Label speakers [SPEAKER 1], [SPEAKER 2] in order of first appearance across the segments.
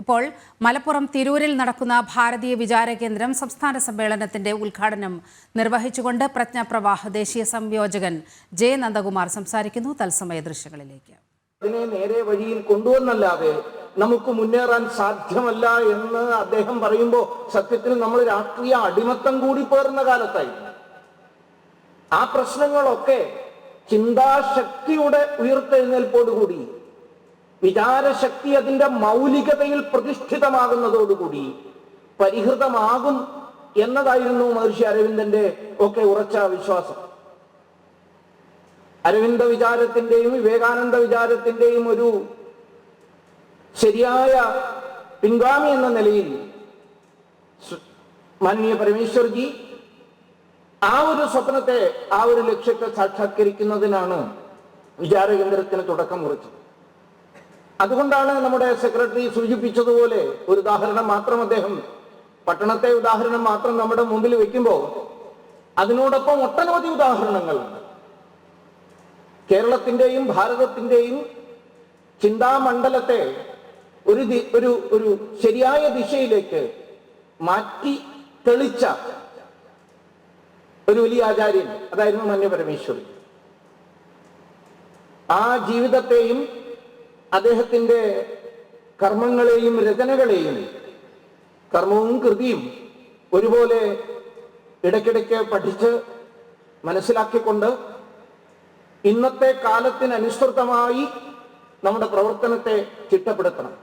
[SPEAKER 1] ഇപ്പോൾ മലപ്പുറം തിരൂരിൽ നടക്കുന്ന ഭാരതീയ വിചാര കേന്ദ്രം സംസ്ഥാന സമ്മേളനത്തിന്റെ ഉദ്ഘാടനം നിർവഹിച്ചുകൊണ്ട് പ്രജ്ഞാപ്രവാഹ ദേശീയ സംയോജകൻ ജെ നന്ദകുമാർ സംസാരിക്കുന്നു. തത്സമയ ദൃശ്യങ്ങളിലേക്ക്.
[SPEAKER 2] അതിനെ നേരെ വഴിയിൽ കൊണ്ടുവന്നല്ലാതെ നമുക്ക് മുന്നേറാൻ സാധ്യമല്ല എന്ന് അദ്ദേഹം പറയുമ്പോൾ സത്യത്തിൽ നമ്മൾ രാഷ്ട്രീയ അടിമത്തം കൂടി പേർന്ന കാലത്തായി. ആ പ്രശ്നങ്ങളൊക്കെ ചിന്താശക്തിയുടെ ഉയർത്തെഴുന്നേൽപ്പോടുകൂടി വിചാരശക്തി അതിന്റെ മൗലികതയിൽ പ്രതിഷ്ഠിതമാകുന്നതോടുകൂടി പരിഹൃതമാകും എന്നതായിരുന്നു മഹർഷി അരവിന്ദന്റെ ഒക്കെ ഉറച്ച വിശ്വാസം. അരവിന്ദ വിചാരത്തിന്റെയും വിവേകാനന്ദ വിചാരത്തിന്റെയും ഒരു ശരിയായ പിൻഗാമി എന്ന നിലയിൽ മാന്യ പരമേശ്വർജി ആ ഒരു സ്വപ്നത്തെ ആ ഒരു ലക്ഷ്യത്തെ സാക്ഷാത്കരിക്കുന്നതിനാണ് വിചാരകേന്ദ്രത്തിന് തുടക്കം കുറിച്ചത്. അതുകൊണ്ടാണ് നമ്മുടെ സെക്രട്ടറി സൂചിപ്പിച്ചതുപോലെ ഒരു ഉദാഹരണം മാത്രം അദ്ദേഹം പട്ടണത്തെ ഉദാഹരണം മാത്രം നമ്മുടെ മുമ്പിൽ വെക്കുമ്പോൾ അതിനോടൊപ്പം ഒട്ടനവധി ഉദാഹരണങ്ങളുണ്ട് കേരളത്തിന്റെയും ഭാരതത്തിന്റെയും ചിന്താമണ്ഡലത്തെ ഒരു ഒരു ഒരു ശരിയായ ദിശയിലേക്ക് മാറ്റി തെളിച്ച ഒരു വലിയ ആചാര്യൻ അതായിരുന്നു മന്യപരമേശ്വരൻ ആ ജീവിതത്തെയും അദ്ദേഹത്തിന്റെ കർമ്മങ്ങളെയും രചനകളെയും കർമ്മവും കൃതിയും ഒരുപോലെ ഇടയ്ക്കിടയ്ക്ക് പഠിച്ച് മനസ്സിലാക്കിക്കൊണ്ട് ഇന്നത്തെ കാലത്തിനനുസൃതമായി നമ്മുടെ പ്രവർത്തനത്തെ ചിട്ടപ്പെടുത്തണം.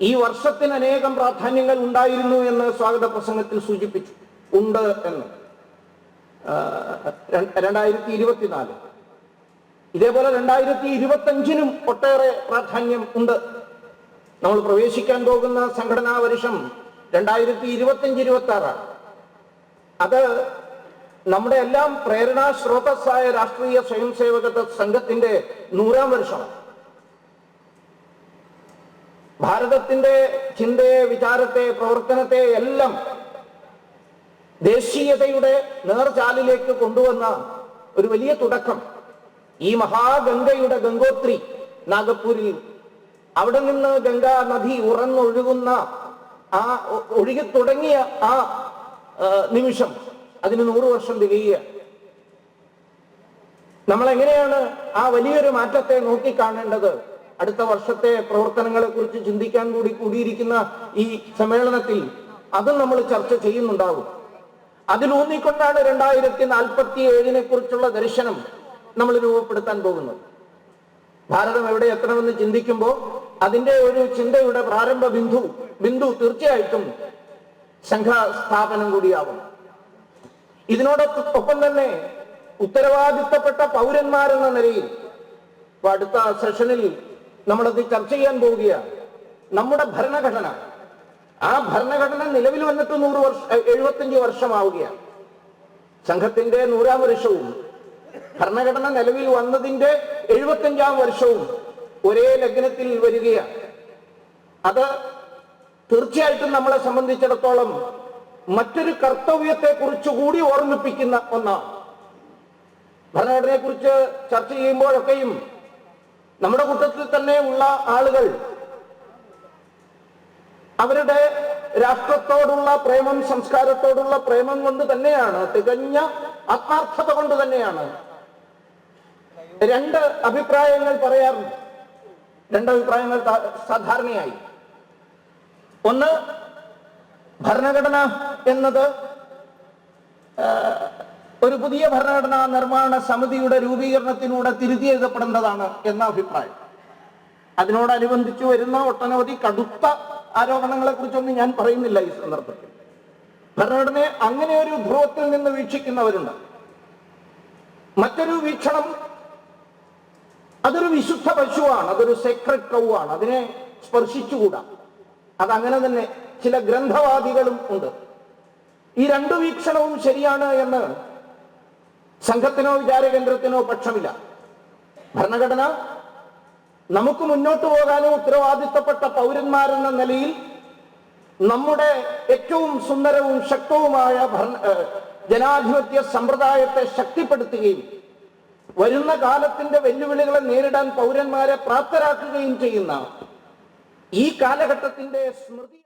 [SPEAKER 2] ഈ വർഷത്തിന് അനേകം പ്രാധാന്യങ്ങൾ ഉണ്ടായിരുന്നു എന്ന് സ്വാഗത പ്രസംഗത്തിൽ സൂചിപ്പിച്ചു. ഉണ്ട് എന്ന്. രണ്ടായിരത്തി ഇരുപത്തിനാല്. ഇതേപോലെ രണ്ടായിരത്തി ഇരുപത്തി അഞ്ചിനും ഒട്ടേറെ പ്രാധാന്യം ഉണ്ട്. നമ്മൾ പ്രവേശിക്കാൻ പോകുന്ന സംഘടനാ വർഷം രണ്ടായിരത്തി ഇരുപത്തി അഞ്ച് ഇരുപത്തി ആറാണ് അത് നമ്മുടെ എല്ലാം പ്രേരണാ സ്രോതസ്സായ രാഷ്ട്രീയ സ്വയം സേവക സംഘത്തിന്റെ നൂറാം വർഷമാണ്. ഭാരതത്തിന്റെ ചിന്തയെ വിചാരത്തെ പ്രവർത്തനത്തെ എല്ലാം ദേശീയതയുടെ നേർചാലിലേക്ക് കൊണ്ടുവന്ന ഒരു വലിയ തുടക്കം. ഈ മഹാഗംഗയുടെ ഗംഗോത്രി നാഗപ്പൂരിൽ അവിടെ നിന്ന് ഗംഗാ നദി ഉറന്നൊഴുകുന്ന ആ ഒഴുകി തുടങ്ങിയ ആ ആ, നിമിഷം അതിന് നൂറു വർഷം തികയുക. നമ്മൾ എങ്ങനെയാണ് ആ വലിയൊരു മാറ്റത്തെ നോക്കിക്കാണേണ്ടത്? അടുത്ത വർഷത്തെ പ്രവർത്തനങ്ങളെ കുറിച്ച് ചിന്തിക്കാൻ കൂടി കൂടിയിരിക്കുന്ന ഈ സമ്മേളനത്തിൽ അതും നമ്മൾ ചർച്ച ചെയ്യുന്നുണ്ടാവും. അതിലൂന്നിക്കൊണ്ടാണ് രണ്ടായിരത്തി നാൽപ്പത്തി ഏഴിനെ കുറിച്ചുള്ള ദർശനം നമ്മൾ രൂപപ്പെടുത്താൻ പോകുന്നത്. ഭാരതം എവിടെ എത്തണമെന്ന് ചിന്തിക്കുമ്പോൾ അതിന്റെ ഒരു ചിന്തയുടെ പ്രാരംഭ ബിന്ദു ബിന്ദു തീർച്ചയായിട്ടും സംഘ സ്ഥാപനം കൂടിയാവും. ഇതിനോടൊപ്പം തന്നെ ഉത്തരവാദിത്തപ്പെട്ട പൗരന്മാരെന്ന നിലയിൽ അടുത്ത സെഷനിൽ നമ്മളത് ചർച്ച ചെയ്യാൻ പോവുകയാണ്. നമ്മുടെ ഭരണഘടന ആ ഭരണഘടന നിലവിൽ വന്നിട്ട് നൂറ് വർഷം എഴുപത്തിയഞ്ച് വർഷമാവുകയാണ്. സംഘത്തിന്റെ നൂറാം വർഷവും ഭരണഘടന നിലവിൽ വന്നതിന്റെ എഴുപത്തഞ്ചാം വർഷവും ഒരേ ലഗ്നത്തിൽ വരികയാണ്. അത് തീർച്ചയായിട്ടും നമ്മളെ സംബന്ധിച്ചിടത്തോളം മറ്റൊരു കർത്തവ്യത്തെ കുറിച്ച് കൂടി ഓർമ്മിപ്പിക്കുന്ന ഒന്നാണ്. ഭരണഘടനയെ കുറിച്ച് ചർച്ച ചെയ്യുമ്പോഴൊക്കെയും നമ്മുടെ കൂട്ടത്തിൽ തന്നെ ഉള്ള ആളുകൾ അവരുടെ രാഷ്ട്രത്തോടുള്ള പ്രേമം സംസ്കാരത്തോടുള്ള പ്രേമം കൊണ്ട് തന്നെയാണ് തികഞ്ഞ ആത്മാർത്ഥത കൊണ്ട് തന്നെയാണ് രണ്ട് അഭിപ്രായങ്ങൾ പറയാറുണ്ട്. രണ്ട് അഭിപ്രായങ്ങൾ സാധാരണയായി. ഒന്ന് ഭരണഘടന എന്നത് ഒരു പുതിയ ഭരണഘടനാ നിർമ്മാണ സമിതിയുടെ രൂപീകരണത്തിലൂടെ തിരുത്തി എഴുതപ്പെടേണ്ടതാണ് എന്ന അഭിപ്രായം. അതിനോടനുബന്ധിച്ച് വരുന്ന ഒട്ടനവധി കടുത്ത ആരോപണങ്ങളെ കുറിച്ചൊന്നും ഞാൻ പറയുന്നില്ല ഈ സന്ദർഭത്തിൽ. ഭരണഘടനയെ അങ്ങനെ ഒരു ധ്രുവത്തിൽ നിന്ന് വീക്ഷിക്കുന്നവരുണ്ട്. മറ്റൊരു വീക്ഷണം അതൊരു വിശുദ്ധ പശുവാണ് അതൊരു സെക്രട്ട് കൗവാണ് അതിനെ സ്പർശിച്ചുകൂടാ. അതങ്ങനെ തന്നെ ചില ഗ്രന്ഥവാദികളും ഉണ്ട്. ഈ രണ്ടു വീക്ഷണവും ശരിയാണ് എന്ന് സംഘത്തിനോ വിചാരകേന്ദ്രത്തിനോ പക്ഷമില്ല. ഭരണഘടന നമുക്ക് മുന്നോട്ട് പോകാനും ഉത്തരവാദിത്തപ്പെട്ട പൗരന്മാരെന്ന നിലയിൽ നമ്മുടെ ഏറ്റവും സുന്ദരവും ശക്തവുമായ ജനാധിപത്യ സമ്പ്രദായത്തെ ശക്തിപ്പെടുത്തുകയും വരുന്ന കാലത്തിന്റെ വെല്ലുവിളികളെ നേരിടാൻ പൗരന്മാരെ പ്രാപ്തരാക്കുകയും ചെയ്യുന്ന ഈ കാലഘട്ടത്തിന്റെ സ്മൃതി